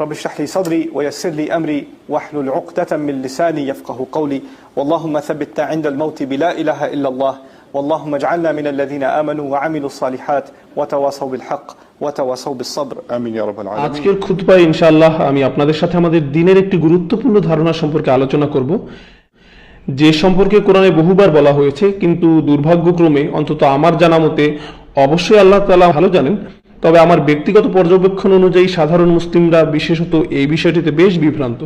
رب اشرح لي صدري ويسر لي أمري واحلل عقدة من لساني يفقه قولي. واللهم ثبتنا عند الموت بلا إله إلا الله. واللهم اجعلنا من الذين آمنوا وعملوا الصالحات وتواصوا بالحق وتواصوا بالصبر. آمين يا رب العالمين. আজকের খুতবায় ইনশাআল্লাহ আমি আপনাদের সাথে আমাদের দিনের একটি গুরুত্বপূর্ণ ধারণা সম্পর্কে আলোচনা করব। যে সম্পর্কে কোরআনে বহুবার বলা হয়েছে কিন্তু দুর্ভাগ্যক্রমে অন্তত আমার জানা অবশ্যই আল্লাহ তাআলা ভালো জানেন। তবে আমার ব্যক্তিগত পর্যবেক্ষণ অনুযায়ী সাধারণ মুসলিমরা, বিশেষত এই বিষয়টিতে বেশ বিভ্রান্ত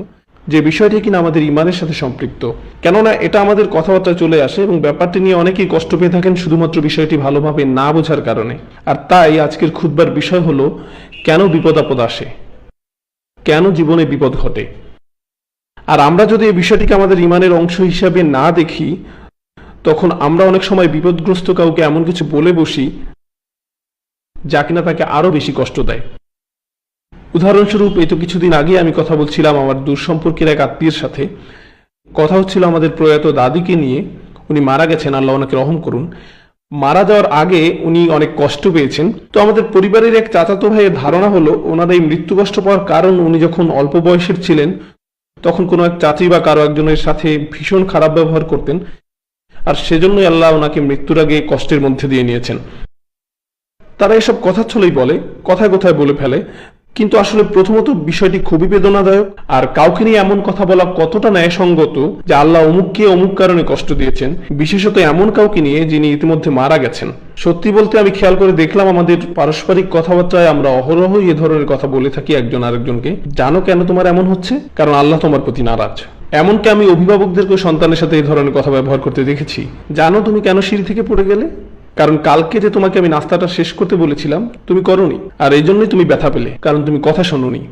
যে বিষয়টি কিনা আমাদের ইমানের সাথে সম্পৃক্ত। কেননা এটা আমাদের কথাবার্তা চলে আসে এবং ব্যাপারটি নিয়ে অনেকেই কষ্ট পেয়ে থাকেন শুধুমাত্র বিষয়টি ভালোভাবে না বোঝার কারণে। আর তাই আজকের খুতবার বিষয় হলো, কেন বিপদ আপদ আসে? কেন জীবনে বিপদ ঘটে? আর আমরা যদি এই বিষয়টিকে আমাদের ইমানের অংশ হিসাবে না দেখি, তখন আমরা অনেক সময় বিপদগ্রস্ত কাউকে এমন কিছু বলে বসি যা কিনা তাকে আরও বেশি কষ্ট দেয়। উদাহরণস্বরূপ, এই তো কিছুদিন আগে আমি কথা বলছিলাম আমার দূর সম্পর্কের এক আত্মীয়ের সাথে। কথা হচ্ছিল আমাদের প্রয়াত দাদিকে নিয়ে। উনি মারা গেছেন, আল্লাহ ওনাকে রহম করুন। মারা যাওয়ার আগে উনি অনেক কষ্ট পেয়েছেন। তো আমাদের পরিবারের এক চাচাতো ভাইয়ের ধারণা হলো, ওনার এই মৃত্যু কষ্ট পাওয়ার কারণ উনি যখন অল্প বয়সের ছিলেন, তখন কোনো এক চাচি বা কারও একজনের সাথে ভীষণ খারাপ ব্যবহার করতেন। আর সেজন্যই আল্লাহ ওনাকে মৃত্যুর আগে কষ্টের মধ্যে দিয়ে নিয়েছেন। তারা এসব কথা ছলেই বলে, কথায় কথায় বলে ফেলে। কিন্তু আসলে প্রথমত বিষয়টি খুবই বেদনাদায়ক। আর কাউকে নিয়ে এমন কথা বলা কতটা ন্যায়সঙ্গত যে আল্লাহ অমুককে অমুক কারণে কষ্ট দিয়েছেন, বিশেষত এমন কাউকে নিয়ে যিনি ইতিমধ্যে মারা গেছেন। সত্যি বলতে আমি খেয়াল করে দেখলাম আমাদের পারস্পরিক কথাবার্তায় আমরা অহরহ এ ধরনের কথা বলে থাকি একজন আরেকজনকে। জানো কেন তোমার এমন হচ্ছে? কারণ আল্লাহ তোমার প্রতি নারাজ। এমনকি আমি অভিভাবকদেরকে সন্তানের সাথে এই ধরনের কথা ব্যবহার করতে দেখেছি। জানো তুমি কেন সিঁড়ি থেকে পড়ে গেলে? কারণ কালকে যে তোমাকে আমি নাস্তাটা শেষ করতে বলেছিলাম, তুমি করনি। আর এই জন্যই তুমি ব্যথা পেলে, কারণ তুমি কথা শোনোনি।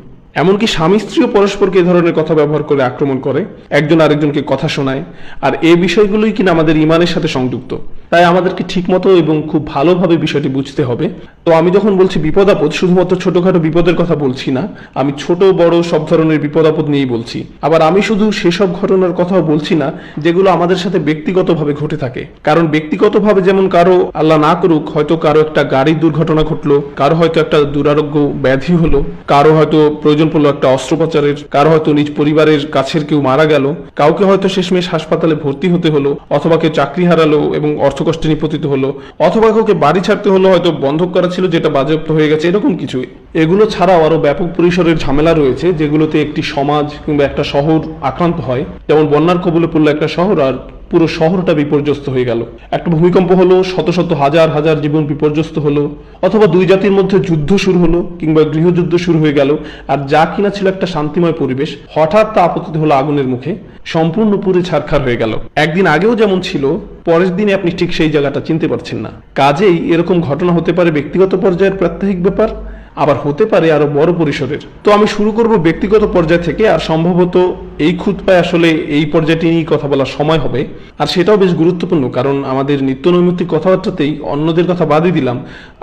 এমনকি স্বামী স্ত্রীও পরস্পরকে এই ধরনের কথা ব্যবহার করে আক্রমণ করে, একজন আরেকজনকে কথা শোনায়, আর এই বিষয়গুলোই কিনা আমাদের ইমানের সাথে সংযুক্ত। তাই আমাদেরকে ঠিকমতো এবং খুব ভালোভাবে বিষয়টি বুঝতে হবে। তো আমি যখন বলছি বিপদ আপদ, শুধুমাত্র ছোটখাটো বিপদের কথা বলছি না, আমি ছোট, বড় সব ধরনের বিপদ আপদ নিয়েই বলছি। আবার আমি শুধু সেসব ঘটনার কথাও বলছি না, যেগুলো আমাদের সাথে ব্যক্তিগতভাবে ঘটে থাকে। কারণ ব্যক্তিগতভাবে যেমন কারও আল্লাহ না করুক, হয়তো কারও একটা গাড়ির দুর্ঘটনা ঘটলো, কারও হয়তো একটা দুরারোগ্য ব্যাধি হলো, কারও হয়তো প্রয়োজন পড়ল একটা অস্ত্রোপচারের। কারও হয়তো নিজ পরিবারের কাছের কেউ মারা গেল, কাউকে হয়তো শেষমেশ হাসপাতালে ভর্তি হতে হলো, অথবা কেউ চাকরি হারালো এবং অর্থকষ্টে নিপতিত হলো, অথবা কাউকে বাড়ি ছাড়তে হলো হয়তো বন্ধক করা ছিল যেটা বাজেয়াপ্ত হয়ে গেছে, এরকম কিছু এগুলো ছাড়াও আরও ব্যাপক পরিসরের ঝামেলা রয়েছে, যেগুলোতে একটি সমাজ কিংবা একটা শহর আক্রান্ত হয়। যেমন বন্যার কবলে পড়ল একটা শহর আর পুরো শহরটা বিপর্যস্ত হয়ে গেল। একটা ভূমিকম্প হলো, শত শত হাজার হাজার জীবন বিপর্যস্ত হলো, অথবা দুই জাতির মধ্যে যুদ্ধ শুরু হলো, কিংবা গৃহযুদ্ধ শুরু হয়ে গেল, আর যা কিনা ছিল একটা শান্তিময় পরিবেশ, হঠাৎ তা আপতিত হলো আগুনের মুখে, সম্পূর্ণ পুরে ছারখার হয়ে গেল। একদিন আগেও যেমন ছিল, পরের দিনে আপনি ঠিক সেই জায়গাটা চিনতে পারছেন না। কাজেই এরকম ঘটনা হতে পারে ব্যক্তিগত পর্যায়ের প্রাত্যহিক ব্যাপার আবার হতে পারে আরও বড় পরিসরের তো আমি শুরু করব ব্যক্তিগত পর্যায় থেকে, আর সম্ভবত এই খুতপায় আসলে এই পর্যায়টি নিয়ে কথা বলার সময় হবে। আর সেটাও বেশ গুরুত্বপূর্ণ, কারণ আমাদের নিত্য নৈমিত্তিক কথাবার্তাতেই অন্যদের কথা বাদই দিলাম।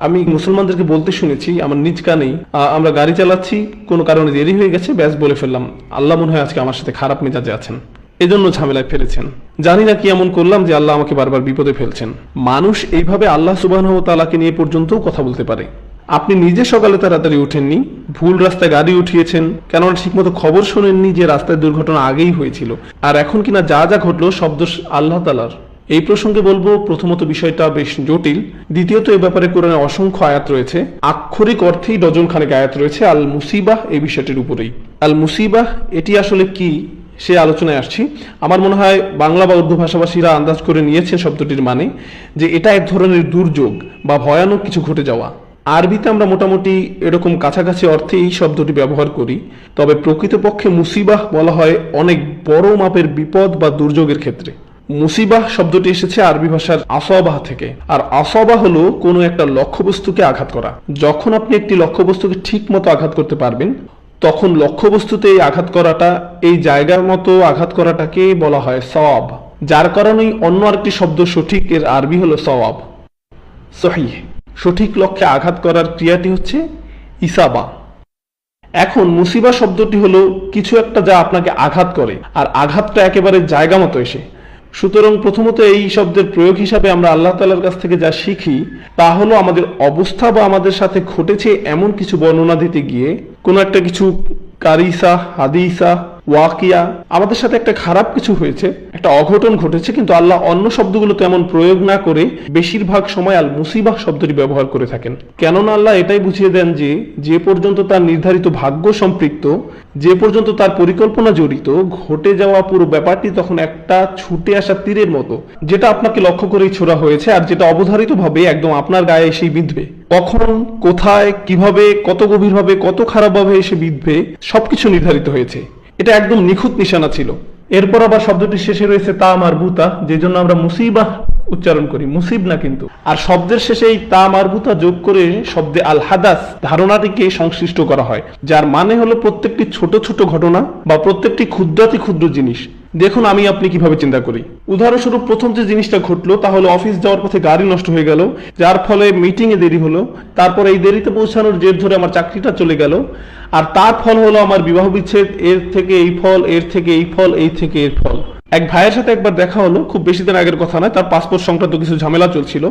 আমি মুসলমানদেরকে বলতে শুনেছি, আমার নিজ কানেই আমরা গাড়ি চালাচ্ছি, কোনো কারণে দেরি হয়ে গেছে, ব্যাস বলে ফেললাম। আল্লাহ মনে হয় আজকে আমার সাথে খারাপ মেজাজে আছেন। এজন্য ঝামেলায় ফেলেছেন। জানি না কি এমন করলাম যে আল্লাহ আমাকে বারবার বিপদে ফেলছেন। মানুষ এইভাবে আল্লাহ সুবাহ তালাকে নিয়ে পর্যন্তও কথা বলতে পারে। আপনি নিজে সকালে তাড়াতাড়ি উঠেননি ভুল রাস্তায় গাড়ি উঠিয়েছেন, কেননা ঠিকমতো খবর শোনেননি যে রাস্তায় দুর্ঘটনা আগেই হয়েছিল। আর এখন কিনা যা যা ঘটলো সব দোষ আল্লাহ তালার এই প্রসঙ্গে বলব, প্রথমত বিষয়টা বেশ জটিল। দ্বিতীয়ত এ ব্যাপারে কোরআনে অসংখ্য আয়াত রয়েছে। আক্ষরিক অর্থেই ডজন খানেক আয়াত রয়েছে আল মুসিবাহ এই বিষয়টির উপরেই। আল মুসিবাহ এটি আসলে কি সে আলোচনায় আসছি। আমার মনে হয় বাংলা বা উর্দু ভাষাভাষীরা আন্দাজ করে নিয়েছেন শব্দটির মানে যে এটা এক ধরনের দুর্যোগ বা ভয়ানক কিছু ঘটে যাওয়া। আরবিতে আমরা মোটামুটি এরকম কাছাকাছি অর্থে এই শব্দটি ব্যবহার করি, তবে প্রকৃতপক্ষে মুসিবাহ বলা হয় অনেক বড় মাপের বিপদ বা দুর্যোগের ক্ষেত্রে। মুসিবাহ শব্দটি এসেছে আরবি ভাষার আসবাহ থেকে, আর আসবাহ হলো কোনো একটা লক্ষ্যবস্তুকে আঘাত করা। যখন আপনি একটি লক্ষ্যবস্তুকে ঠিক মতো আঘাত করতে পারবেন, তখন লক্ষ্যবস্তুতে এই আঘাত করাটা, এই জায়গার মতো আঘাত করাটাকে বলা হয় সওয়াব। যার কারণেই অন্য আরেকটি শব্দ সঠিক, এর আরবি হলো সওয়াব। সহি সঠিক লক্ষ্যে আঘাত করার ক্রিয়াটি হচ্ছে ইসাবা। এখন মুসিবা শব্দটি হলো কিছু একটা যা আপনাকে আঘাত করে, আর আঘাতটা একেবারে জায়গা মতো এসে। সুতরাং প্রথমত এই শব্দের প্রয়োগ হিসাবে আমরা আল্লাহ তালার কাছ থেকে যা শিখি, তা হলো আমাদের অবস্থা বা আমাদের সাথে ঘটেছে এমন কিছু বর্ণনা দিতে গিয়ে, কোনো একটা কিছু কারিসা, হাদিসা ওয়াকিয়া, আমাদের সাথে একটা খারাপ কিছু হয়েছে, একটা অঘটন ঘটেছে, কিন্তু আল্লাহ অন্য শব্দগুলো তেমন প্রয়োগ না করে বেশিরভাগ সময় আল মুসিবাহ শব্দটি ব্যবহার করে থাকেন। কেননা আল্লাহ এটাই বুঝিয়ে দেন যে যে পর্যন্ত তার নির্ধারিত ভাগ্য সম্পৃক্ত, যে পর্যন্ত তার পরিকল্পনা জড়িত, ঘটে যাওয়া পুরো ব্যাপারটি তখন একটা ছুটে আসা তীরের মতো, যেটা আপনাকে লক্ষ্য করেই ছোড়া হয়েছে আর যেটা অবধারিতভাবে একদম আপনার গায়ে এসেই বিঁধবে। কখন, কোথায়, কীভাবে, কত গভীরভাবে, কত খারাপভাবে এসে বিঁধবে, সবকিছু নির্ধারিত হয়েছে। এটা একদম নিখুঁত নিশানা ছিল। এরপর আবার শব্দটি শেষে রয়েছে তাম আর বুতা যে জন্য আমরা মুসিবাহ উচ্চারণ করি। মুসিব না কিন্তু। আর শব্দের শেষে এই তা মারবুতা যোগ করে শব্দে আল হাদাস ধারণাটিকে সংশ্লিষ্ট করা হয়, যার মানে হলো প্রত্যেকটি ছোট ছোট ঘটনা বা প্রত্যেকটি ক্ষুদ্রাতি ক্ষুদ্র জিনিস। দেখুন, আমি আপনি কীভাবে চিন্তা করি। উদাহরণস্বরূপ, প্রথম যে জিনিসটা ঘটলো তাহলে অফিস যাওয়ার পথে গাড়ি নষ্ট হয়ে গেল, যার ফলে মিটিং এ দেরি হলো, তারপর এই দেরিতে পৌঁছানোর জের ধরে আমার চাকরিটা চলে গেল, আর তার ফল হলো আমার বিবাহ বিচ্ছেদ, এর থেকে এই ফল, এর থেকে এই ফল, এই থেকে এর ফল। এক ভাইয়ের সাথে একবার দেখা হলো, খুব বেশি দিন আগের কথা নয়, তার পাসপোর্ট সংক্রান্ত কিছু ঝামেলা চলছিল।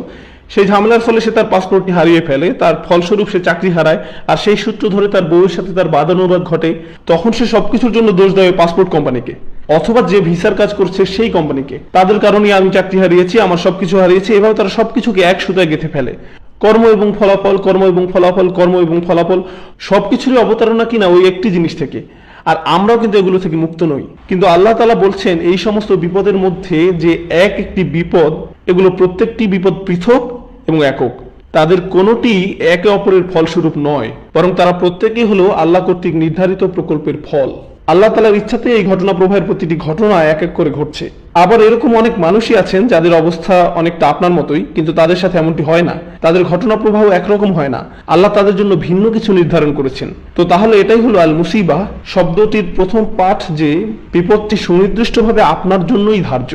সেই ঝামেলার ফলে সে তার পাসপোর্টটি হারিয়ে ফেলে, তার ফলস্বরূপ সে চাকরি হারায়, আর সেই সূত্র ধরে তার বউয়ের সাথে তার বাদানুবাদ ঘটে। তখন সে সবকিছুর জন্য দোষ দেয় পাসপোর্ট কোম্পানিকে। অথবা যে ভিসার কাজ করছে সেই কোম্পানিকে। তাদের কারণে আমি চাকরি হারিয়েছি, আমার সবকিছু হারিয়েছি, এভাবে তারা সবকিছুকে এক সুতায় গেঁথে ফেলে। কর্ম এবং ফলাফল, কর্ম এবং ফলাফল, কর্ম এবং ফলাফল, সবকিছুরই অবতারণা কিনা ওই একটি জিনিস থেকে। আর আমরাও কিন্তু এগুলো থেকে মুক্ত নই। কিন্তু আল্লাহ তালা বলছেন, এই সমস্ত বিপদের মধ্যে যে এক একটি বিপদ, এগুলো প্রত্যেকটি বিপদ পৃথক এবং একক। তাদের কোনোটি একে অপরের ফলস্বরূপ নয়, বরং তারা প্রত্যেকেই হলো আল্লাহ কর্তৃক নির্ধারিত প্রকল্পের ফল। আল্লাহ তালার ইচ্ছাতে এই ঘটনা প্রবাহের প্রতিটি ঘটনা এক এক করে ঘটছে। আবার এরকম অনেক মানুষই আছেন যাদের অবস্থা অনেকটা আপনার মতোই, কিন্তু তাদের সাথে এমনটি হয় না। তাদের ঘটনা প্রবাহ একরকম হয় না। আল্লাহ তাদের জন্য ভিন্ন কিছু নির্ধারণ করেছেন। তো তাহলে এটাই হলো আল মুসিবা, শব্দটির প্রথম পাঠ যে, বিপদটি সুনির্দিষ্টভাবে আপনার জন্যই ধার্য।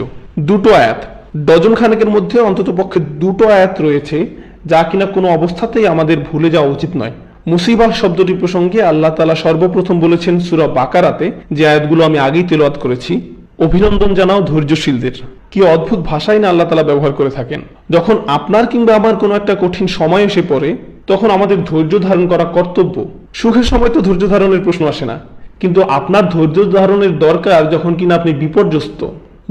দুটো আয়াত। ডজন খানেকের মধ্যে অন্তত পক্ষে দুটো আয়াত রয়েছে, যা কিনা কোনো অবস্থাতেই আমাদের ভুলে যাওয়া উচিত নয়। মুসিবাহ শব্দটি প্রসঙ্গে আল্লাহ তালা সর্বপ্রথম বলেছেন সুরা বাকারাতে, যে আয়াতগুলো আমি আগেই তেলাওয়াত করেছি। অভিনন্দন জানাও ধৈর্যশীলদের। কি অদ্ভুত ভাষাই না আল্লাহ তালা ব্যবহার করে থাকেন। যখন আপনার কিংবা আমার কোনো একটা কঠিন সময় এসে পড়ে, তখন আমাদের ধৈর্য ধারণ করা কর্তব্য। সুখের সময় তো ধৈর্য ধারণের প্রশ্ন আসে না। কিন্তু আপনার ধৈর্য ধারণের দরকার যখন কিনা আপনি বিপর্যস্ত,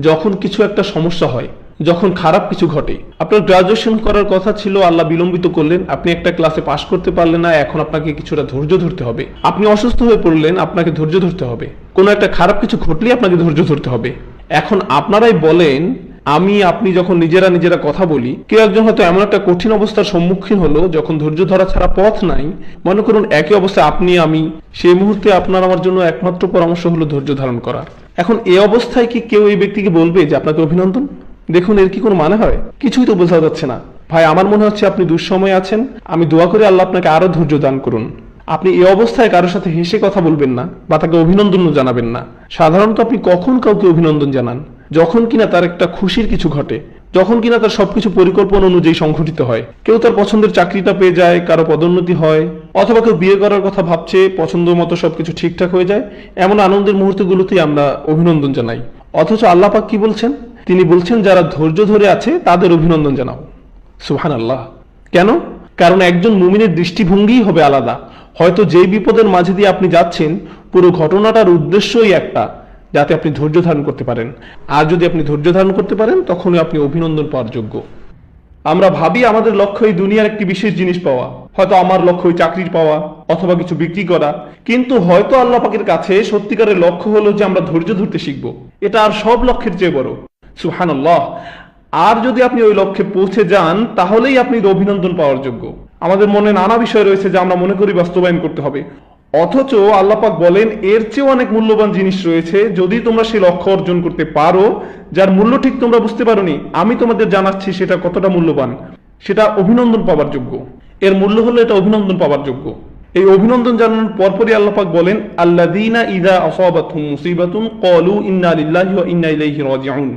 যখন কিছু একটা সমস্যা হয় যখন খারাপ কিছু ঘটে। আপনার গ্রাজুয়েশন করার কথা ছিল, আল্লাহ বিলম্বিত করলেন। আপনি একটা ক্লাসে পাশ করতে পারলেন না, এখন আপনাকে কিছুটা ধৈর্য ধরতে হবে। আপনি অসুস্থ হয়ে পড়লেন, আপনাকে ধৈর্য ধরতে হবে। কোনো একটা খারাপ কিছু ঘটলেই আপনাকে ধৈর্য ধরতে হবে। এখন আপনারাই বলেন, আমি, আপনি যখন নিজেরা নিজেরা কথা বলি, কেউ একজন হয়তো এমন একটা কঠিন অবস্থার সম্মুখীন হলো, যখন ধৈর্য ধরা ছাড়া পথ নাই। মনে করুন, একই অবস্থায় আপনি, আমি, সেই মুহূর্তে আপনার আমার জন্য একমাত্র পরামর্শ হলো ধৈর্য ধারণ করা এখন এ অবস্থায় কি কেউ এই ব্যক্তিকে বলবে যে আপনাকে অভিনন্দন? দেখুন, এর কি কোনো মানে হয়? কিছুই তো বোঝা যাচ্ছে না। ভাই, আমার মনে হচ্ছে আপনি দুঃসময়ে আছেন। আমি দোয়া করে আল্লাহ আপনাকে আরও ধৈর্য দান করুন। আপনি এই অবস্থায় কারোর সাথে হেসে কথা বলবেন না বা তাকে অভিনন্দন জানাবেন না। সাধারণত আপনি কখন কাউকে অভিনন্দন জানান? যখন কিনা তার একটা খুশির কিছু ঘটে, যখন কিনা তার সবকিছু পরিকল্পনা অনুযায়ী সংঘটিত হয়। কেউ তার পছন্দের চাকরিটা পেয়ে যায়, কারও পদোন্নতি হয়, অথবা কেউ বিয়ে করার কথা ভাবছে, পছন্দ মতো সবকিছু ঠিকঠাক হয়ে যায়, এমন আনন্দের মুহূর্তগুলোতেই আমরা অভিনন্দন জানাই। অথচ আল্লাহ পাক কি বলছেন? তিনি বলছেন, যারা ধৈর্য ধরে আছে, তাদের অভিনন্দন জানাও। সুহান আল্লাহ কেন? কারণ একজন মুমিনের দৃষ্টিভঙ্গিই হবে আলাদা। হয়তো যেই বিপদের মাঝে দিয়ে আপনি যাচ্ছেন, পুরো ঘটনাটার উদ্দেশ্যই একটা, যাতে আপনি ধৈর্য ধারণ করতে পারেন। আর যদি আপনি ধৈর্য ধারণ করতে পারেন, তখনই আপনি অভিনন্দন পাওয়ার যোগ্য। আমরা ভাবি আমাদের লক্ষ্য এই দুনিয়ার একটি বিশেষ জিনিস পাওয়া। হয়তো আমার লক্ষ্য ওই চাকরির পাওয়া, অথবা কিছু বিক্রি করা। কিন্তু হয়তো আল্লাহ পাকের কাছে সত্যিকারের লক্ষ্য হলো যে আমরা ধৈর্য ধরতে শিখব। এটা আর সব লক্ষ্যের চেয়ে বড়। সুহান আর যদি আপনি ওই লক্ষ্যে পৌঁছে যান, তাহলেই আপনি অভিনন্দন পাওয়ার যোগ্য। আমাদের মনে নানা বিষয় রয়েছে যা আমরা মনে করি বাস্তবায়ন করতে হবে। অথচ আল্লাপাক বলেন, এর চেয়েও অনেক মূল্যবান জিনিস রয়েছে, যদি তোমরা সেই লক্ষ্য অর্জন করতে পারো, যার মূল্য ঠিক তোমরা বুঝতে পারোনি, আমি তোমাদের জানাচ্ছি সেটা কতটা মূল্যবান। সেটা অভিনন্দন পাওয়ার যোগ্য। এর মূল্য হলো এটা অভিনন্দন পাওয়ার যোগ্য। এই অভিনন্দন জানানোর পরপরই আল্লাপাক বলেন আল্লাদিনা ইদা আসাবাতুম মুসিবাতুন কলু ইন্না ইন্না ইলাইহি রাজিউন।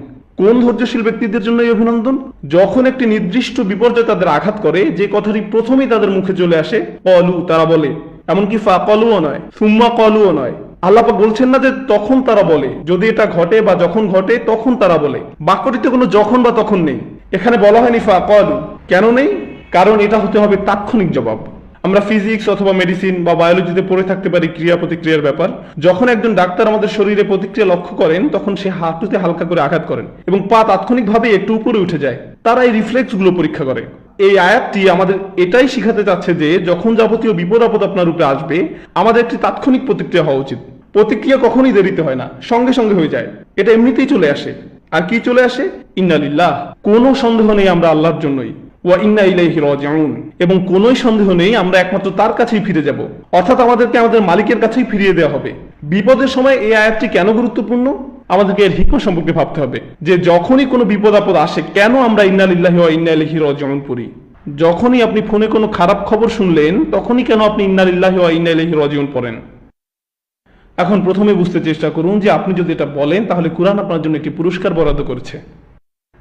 কোন ধৈর্যশীল ব্যক্তিদের জন্য এই অভিনন্দন? যখন একটি নির্দিষ্ট বিপর্যয় তাদের আঘাত করে, যে কথাটি প্রথমেই তাদের মুখে চলে আসে, কলু তারা বলে। এমনকি ফা কলুও নয়, সুম্মা কলুও নয়। আল্লাপা বলছেন না যে তখন তারা বলে, যদি এটা ঘটে বা যখন ঘটে, তখন তারা বলে। বাক্যটিতে কোনো যখন বা তখন নেই। এখানে বলা হয়নি ফা কলু। কেন নেই? কারণ এটা হতে হবে তাৎক্ষণিক জবাব। আমরা ফিজিক্স অথবা মেডিসিন বা বায়োলজিতে পড়ে থাকতে পারি ক্রিয়া প্রতিক্রিয়ার ব্যাপার। যখন একজন ডাক্তার আমাদের শরীরে প্রতিক্রিয়া লক্ষ্য করেন, তখন সে হাঁটুতে হালকা করে আঘাত করেন এবং পা তাৎক্ষণিকভাবে একটু উপরে উঠে যায়। তারা এই রিফ্লেক্সগুলো পরীক্ষা করে। এই আয়াতটি আমাদের এটাই শিখাতে চাচ্ছে যে, যখন যাবতীয় বিপদ আপদ আপনার উপরে আসবে, আমাদের একটি তাৎক্ষণিক প্রতিক্রিয়া হওয়া উচিত। প্রতিক্রিয়া কখনই দেরিতে হয় না, সঙ্গে সঙ্গে হয়ে যায়। এটা এমনিতেই চলে আসে। আর কি চলে আসে? ইন্নালিল্লাহ। কোনো সন্দেহ নেই আমরা আল্লাহর জন্যই। ওয়া ইন্না এবং কোনোই সন্দেহ নেই, আমরা একমাত্র তার কাছেই ফিরে যাব। অর্থাৎ আমাদেরকে আমাদের মালিকের কাছেই ফিরিয়ে দেওয়া হবে। বিপদের সময় এই আয়াতটি কেন গুরুত্বপূর্ণ? আমাদেরকে এর হিকমা সম্পর্কে ভাবতে হবে। যে যখনই কোনো বিপদ আপদ আসে, কেন আমরা ইন্না লিল্লাহি ওয়া ইন্না ইলাইহি রাজিউন পড়ি? যখনই আপনি ফোনে কোনো খারাপ খবর শুনলেন, তখনই কেন আপনি ইন্না লিল্লাহি ওয়া ইন্না ইলাইহি রাজিউন পড়েন? এখন প্রথমে বুঝতে চেষ্টা করুন যে আপনি যদি এটা বলেন, তাহলে কোরআন আপনার জন্য একটি পুরস্কার বরাদ্দ করেছে।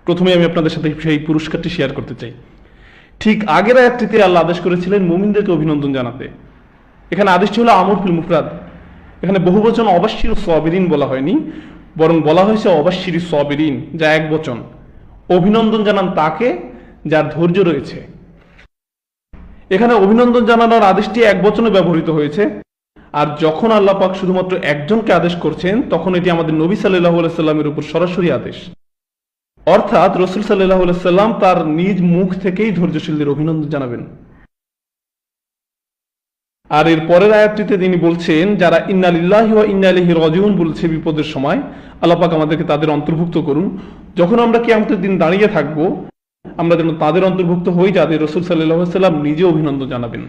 প্রথমে আমি আপনাদের সাথে সেই পুরস্কারটি শেয়ার করতে চাই। ঠিক আগের আয়াতটিতে আল্লাহ আদেশ করেছিলেন মুমিনদেরকে অভিনন্দন জানাতে। এখানে আদেশটি হলো আমর ফিল মুফরাদ। এখানে বহু বচন অবাশির সবেরিন বলা হয়নি, বরং বলা হয়েছে অবাশির সবেরিন, যা এক বচন। অভিনন্দন জানান তাকে যার ধৈর্য রয়েছে। এখানে অভিনন্দন জানানোর আদেশটি এক বচনে ব্যবহৃত হয়েছে, আর যখন আল্লাহ পাক শুধুমাত্র একজনকে আদেশ করছেন, তখন এটি আমাদের নবী সাল্লাহ সাল্লামের উপর সরাসরি আদেশ। অর্থাৎ রসুল সাল্লাহ সাল্লাম তার নিজ মুখ থেকেই ধৈর্যশীলদের অভিনন্দন জানাবেন। আর এর পরের আয়াতটিতে তিনি বলছেন, যারা ইন্নালিল্লাহি ওয়া ইন্নালিহি রাজিউন বলছে বিপদের সময়, আল্লাহ পাক আমাদেরকে তাদের অন্তর্ভুক্ত করুন। যখন আমরা কি আমাদের দিন দাঁড়িয়ে থাকব, আমরা যেন তাদের অন্তর্ভুক্ত হই যাদের রসুল সাল্লাহ সাল্লাম নিজে অভিনন্দন জানাবেন।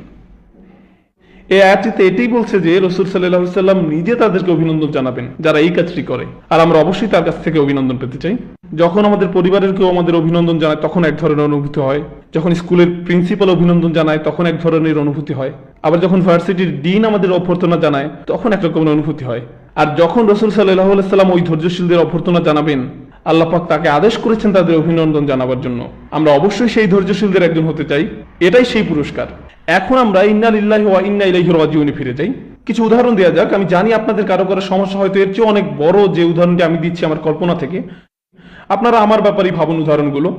এই আয়াতটিতে এটাই বলছে যে রসুল সাল্লাহ সাল্লাম নিজে তাদেরকে অভিনন্দন জানাবেন, যারা এই কাজটি করে। আর আমরা অবশ্যই তার কাছ থেকে অভিনন্দন পেতে চাই। যখন আমাদের পরিবারের কেউ আমাদের অভিনন্দন জানায়, তখন এক ধরনের অনুভূতি হয়। যখন স্কুলের প্রিন্সিপাল অভিনন্দন জানায়, তখন এক ধরনের অনুভূতি হয়। আবার যখন ভার্সিটির ডিন আমাদের অভ্যর্থনা জানায়, তখন এক অনুভূতি হয়। আর যখন রসুল সাল্লাহ সাল্লাম ওই ধৈর্যশীলদের অভ্যর্থনা জানাবেন, আল্লাহ পাক তাকে আদেশ করেছেন তাদের অভিনন্দন জানাবার জন্য। আমরা অবশ্যই সেই ধৈর্যশীলদের একজন হতে চাই। এটাই সেই পুরস্কার। এখন আমরা ইন্না ইল্লাহ ওয়া ইন্না ইলাইহি রাজিউনে ফিরে যাই। কিছু উদাহরণ দেওয়া যাক। আমি জানি আপনাদের কারও কারও সমস্যা হয়তো এর চেয়ে অনেক বড় যে উদাহরণটি আমি দিচ্ছি আমার কল্পনা থেকে। আপনারা আমার ব্যাপারে ভাবুন উদাহরণগুলো।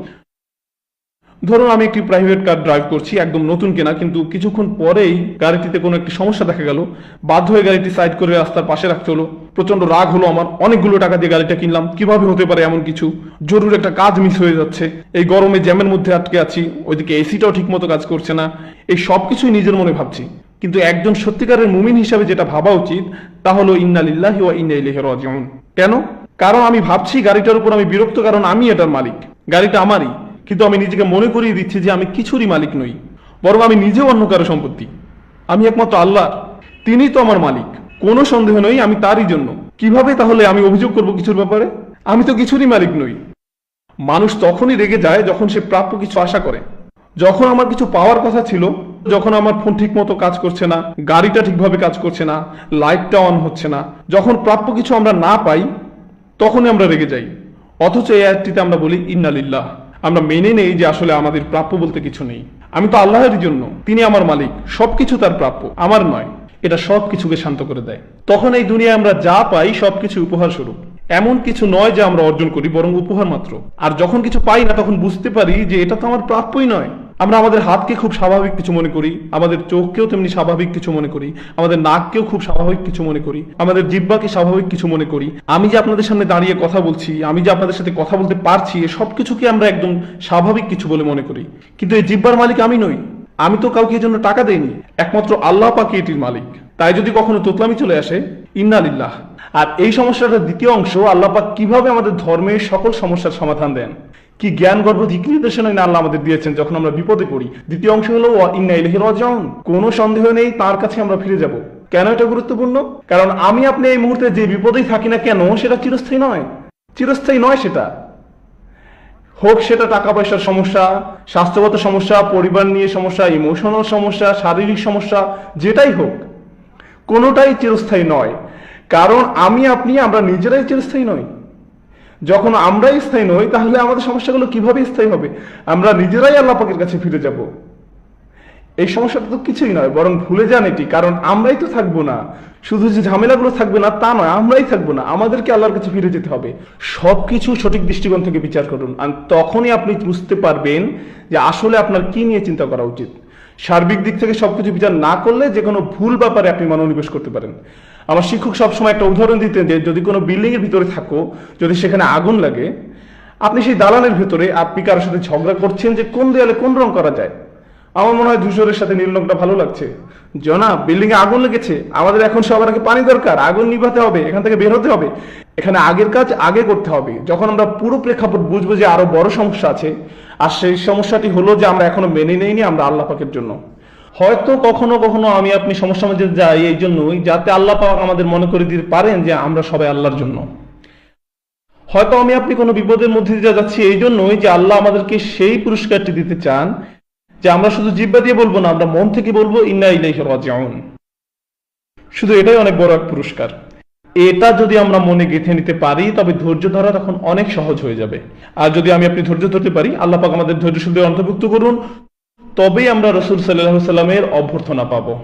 ধরুন আমি একটি প্রাইভেট কার ড্রাইভ করছি, একদম নতুন কেনা, কিন্তু কিছুক্ষণ পরেই গাড়িটিতে কোনো একটি সমস্যা দেখা গেল। বাধ্য হয়ে গাড়িটি সাইড করে রাস্তার পাশে রাখতে হলো। প্রচণ্ড রাগ হলো আমার। অনেকগুলো টাকা দিয়ে গাড়িটা কিনলাম। কীভাবে হতে পারে এমন কিছু? জরুরি একটা কাজ মিস হয়ে যাচ্ছে। এই গরমে জ্যামের মধ্যে আটকে আছি। ওইদিকে এসিটাও ঠিক মতো কাজ করছে না। এই সব কিছুই নিজের মনে ভাবছি। কিন্তু একজন সত্যিকারের মুমিন হিসাবে যেটা ভাবা উচিত, তা হলো ইন্না লিল্লাহি ওয়া ইন্না ইলাইহি রাজিউন কেন? কারণ আমি ভাবছি গাড়িটার উপর আমি বিরক্ত, কারণ আমি এটার মালিক। গাড়িটা আমারই। কিন্তু আমি নিজেকে মনে করিয়ে দিচ্ছি যে আমি কিছুরই মালিক নই, বরং আমি নিজেও অন্য কারও সম্পত্তি। আমি একমাত্র আল্লাহ তিনি তো আমার মালিক। কোনো সন্দেহ নই, আমি তারই জন্য। কীভাবে তাহলে আমি অভিযোগ করব কিছুর ব্যাপারে? আমি তো কিছুরই মালিক নই। মানুষ তখনই রেগে যায় যখন সে প্রাপ্য কিছু আশা করে। যখন আমার কিছু পাওয়ার কথা ছিল, যখন আমার ফোন ঠিক মতো কাজ করছে না, গাড়িটা ঠিকভাবে কাজ করছে না, লাইটটা অন হচ্ছে না, যখন প্রাপ্য কিছু আমরা না পাই, তখনই আমরা রেগে যাই। অথচ এই আয়াতটিতে আমরা বলি, ইন্নালিল্লাহ। আমরা মেনে নেই যে আসলে আমাদের প্রাপ্য বলতে কিছু নেই। আমি তো আল্লাহর জন্য, তিনি আমার মালিক, সবকিছু তার প্রাপ্য, আমার নয়। এটা সব কিছুকে শান্ত করে দেয়। তখন এই দুনিয়ায় আমরা যা পাই সবকিছু উপহার স্বরূপ। এমন কিছু নয় যে আমরা অর্জন করি, বরং উপহার মাত্র। আর যখন কিছু পাই না, তখন বুঝতে পারি যে এটা তো আমার প্রাপ্যই নয়। আমরা আমাদের হাতকে খুব স্বাভাবিক কিছু মনে করি, আমাদের চোখকেও তেমনি স্বাভাবিক কিছু মনে করি, আমাদের নাককেও খুব স্বাভাবিক কিছু মনে করি, আমাদের জিব্বাকে স্বাভাবিক কিছু মনে করি। আমি যে আপনাদের সামনে দাঁড়িয়ে কথা বলছি, আমি যে আপনাদের সাথে কথা বলতে পারছি সব কিছুকে আমরা একদম স্বাভাবিক কিছু বলে মনে করি। কিন্তু এই জিব্বার মালিক আমি নই। আমি তো কাউকে এর জন্য টাকা দেইনি। একমাত্র আল্লাহ পাকি এটির মালিক। তাই যদি কখনো তোতলামি চলে আসে ইন্নালিল্লাহ আর এই সমস্যাটার দ্বিতীয় অংশ আল্লাহ পাক কীভাবে আমাদের ধর্মের সকল সমস্যার সমাধান দেন? কি জ্ঞান গর্ভ দিক নির্দেশনায় না আল্লাহ আমাদের দিয়েছেন যখন আমরা বিপদে পড়ি? দ্বিতীয় অংশ হলো ইন্না কোনো সন্দেহ নেই, তার কাছে আমরা ফিরে যাব। কেন এটা গুরুত্বপূর্ণ? কারণ আমি আপনি এই মুহূর্তে যে বিপদেই থাকি না কেন, সেটা চিরস্থায়ী নয়। চিরস্থায়ী নয় সেটা। হোক সেটা টাকা পয়সার সমস্যা, স্বাস্থ্যগত সমস্যা, পরিবার নিয়ে সমস্যা ইমোশনাল সমস্যা, শারীরিক সমস্যা, যেটাই হোক, কোনোটাই চিরস্থায়ী নয়। কারণ আমি, আপনি, আমরা নিজেরাই চিরস্থায়ী নই। যখন আমরাই স্থায়ী নই, তাহলে আমাদের সমস্যাগুলো কীভাবে স্থায়ী হবে? আমরা নিজেরাই আল্লাহ পাকের কাছে ফিরে যাব। এই সমস্যাটা তো কিছুই নয়, বরং ভুলে যান এটি, কারণ আমরাই তো থাকব না। শুধু যে ঝামেলাগুলো থাকবে না, তা নয়, আমরাই থাকব না। আমাদেরকে আল্লাহর কাছে ফিরে যেতে হবে। সবকিছু সঠিক দৃষ্টিকোণ থেকে বিচার করুন। তখনই আপনি বুঝতে পারবেন যে আসলে আপনার কি নিয়ে চিন্তা করা উচিত। সার্বিক দিক থেকে সবকিছু বিচার না করলে যে কোনো ভুল ব্যাপারে আপনি মনোনিবেশ করতে পারেন। আমার শিক্ষক সবসময় একটা উদাহরণ দিতেন যে, যদি কোনো বিল্ডিং এর ভিতরে থাকো, যদি সেখানে আগুন লাগে, আপনি সেই দালানের ভিতরে আপনি কারোর সাথে ঝগড়া করছেন যে কোন দেয়ালে কোন রং করা যায়? আমার মনে হয় ধূসরের সাথে নীল রংটা ভালো লাগছে। জনা বিল্ডিং এ আগুন লেগেছে। আমাদের এখন সবার আগে পানি দরকার। আগুন নিভাতে হবে, এখান থেকে বের হতে হবে। এখানে আগের কাজ আগে করতে হবে। যখন আমরা পুরো প্রেক্ষাপট বুঝব যে আরও বড় সমস্যা আছে, আর সেই সমস্যাটি হলো যে আমরা এখনও মেনে নেইনি আমরা আল্লাহ পাকের জন্য। হয়তো কখনো কখনো আমি আপনি সমস্যার মধ্যে যাই এই জন্যই, যাতে আল্লাহ পাক আমাদের মনে করে দিতে পারেন যে আমরা সবাই আল্লাহর জন্য। হয়তো আমি আপনি কোনো বিপদের মধ্যে দিয়ে যাচ্ছি এই জন্যই যে আল্লাহ আমাদেরকে সেই পুরস্কারটি দিতে চান, যে আমরা শুধু জিব্বা দিয়ে বলব না, আমরা মন থেকে বলব, ইন্না ইলাইহি শুধু এটাই অনেক বড় এক পুরস্কার। এটা যদি আমরা মনে গেঁথে নিতে পারি, তবে ধৈর্য ধরা তখন অনেক সহজ হয়ে যাবে। আর যদি আমি আপনি ধৈর্য ধরতে পারি, আল্লাহ পাক আমাদের ধৈর্য শুদ্ধ অন্তর্ভুক্ত করুন, তবেই আমরা রসুল সাল্লাহ সাল্লামের অভ্যর্থনা পাবো।